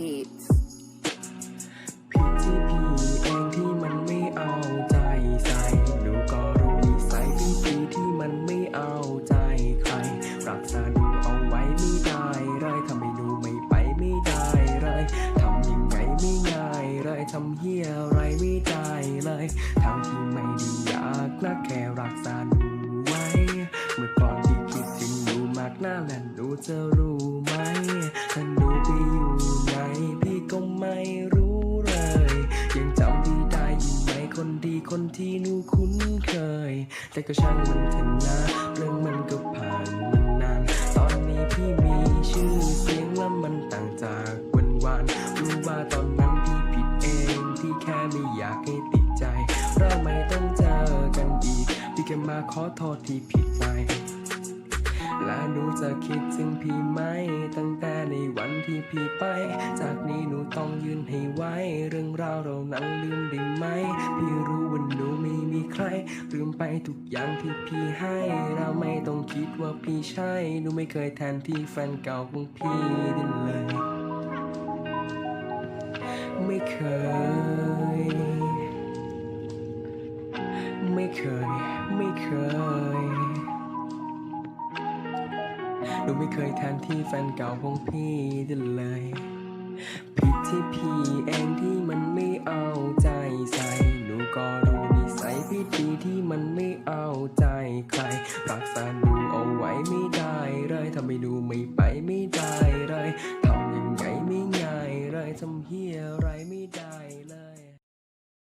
Beats ผิดที่พีเองที่มันไม่เอาใจใส่หนูก็รู้นิสัยพี่ปีที่มันไม่เอาใจใคร รักษาหนูเอาไว้ไม่ได้เลยทำให้หนูไม่ไปไม่ได้เลยทำยังไงไม่ง่ายเลยทำเฮียอะไรไม่ได้เลยทางที่ไม่ดีอยากนะแค่รักษาหนูไว้ เมื่อก่อนที่คิดถึงหนูมากหน้าแลนหนูจะรู้ คนดีคนที่หนูคุ้นเคย แต่ก็ช่างมันเถอะนะเรื่องมันก็ผ่านมานาน ตอนนี้พี่มีชื่อเสียงและมันต่างจากวันวานรู้ว่าตอนนั้นพี่ผิดเองที่แค่ไม่อยากให้ติดใจ เราไม่ต้องเจอกันอีก พี่แค่มาขอโทษที่ผิดไปและหนูจะคิดถึงพี่ไหมตั้งแต่ใน พี่ไป จากนี้หนูต้องยืนให้ไวเรื่องราวเรานั้นลืมได้ไหม พี่รู้ว่าหนูไม่มีใคร ลืมไปทุกอย่างที่พี่ให้ เราไม่ต้องคิดว่าพี่ใช่หนูไม่เคยแทนที่แฟนเก่าของพี่ได้เลย ไม่เคย ไม่เคย ไม่เคย หนูไม่เคยแทนที่แฟนเก่าของพี่ได้เลย ผิดที่พี่เองที่มันไม่เอาใจใส่หนูก็รู้นิสัยพี่ดีที่มันไม่เอาใจใครรักษาหนูเอาไว้ไม่ได้เลยทำให้หนูไม่ไปไม่ได้เลยทำยังไงไม่ง่ายเลยทำเฮียอะไรไม่ได้เลย